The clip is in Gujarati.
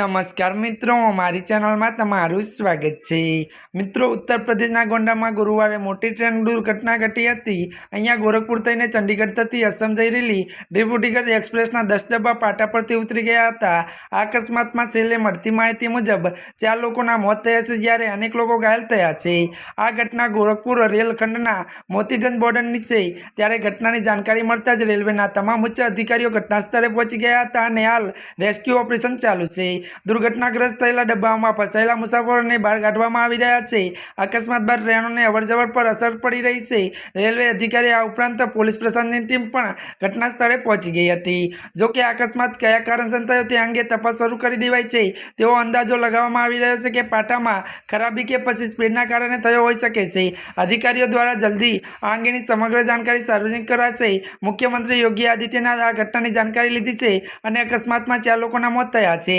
નમસ્કાર મિત્રો, મારી ચેનલમાં તમારું સ્વાગત છે. મિત્રો ઉત્તર પ્રદેશના ગોંડામાં ગુરુવારે મોટી ટ્રેન દુર્ઘટના ઘટી હતી. અહીંયા ગોરખપુર થઈને ચંડીગઢ થતી અસમ જઈ રહેલી ડેપ્યુટીગત એક્સપ્રેસના દસ ડબ્બા પાટા પરથી ઉતરી ગયા હતા. આ અકસ્માતમાં છેલ્લે મળતી માહિતી મુજબ, ચાર લોકોના મોત થયા છે જ્યારે અનેક લોકો ઘાયલ થયા છે. આ ઘટના ગોરખપુર રેલખંડના મોતીગંજ બોર્ડર છે. ત્યારે ઘટનાની જાણકારી મળતા જ રેલવેના તમામ ઉચ્ચ અધિકારીઓ ઘટના સ્થળે પહોંચી ગયા હતા અને હાલ રેસ્ક્યુ ઓપરેશન ચાલુ છે. દુર્ઘટનાગ્રસ્ત થયેલા ડબ્બાઓમાં ફસાયેલા મુસાફરોને બહાર કાઢવામાં આવી રહ્યા છે. અકસ્માત બાદ ટ્રેનોને અવરજવર પર અસર પડી રહી છે. રેલવે અધિકારી આ ઉપરાંત પોલીસ પ્રશાસનની ટીમ પણ ઘટના સ્થળે પહોંચી ગઈ હતી. જો કે અકસ્માત કયા કારણસર થયો તે અંગે તપાસ શરૂ કરી દેવાઈ છે. તેવો અંદાજો લગાવવામાં આવી રહ્યો છે કે પાટામાં ખરાબી કે પછી સ્પીડના કારણે થયો હોઈ શકે છે. અધિકારીઓ દ્વારા જલ્દી આ અંગેની સમગ્ર જાણકારી સાર્વજનિક કરાશે. મુખ્યમંત્રી યોગી આદિત્યનાથ આ ઘટનાની જાણકારી લીધી છે અને અકસ્માતમાં ચાર લોકોના મોત થયા છે.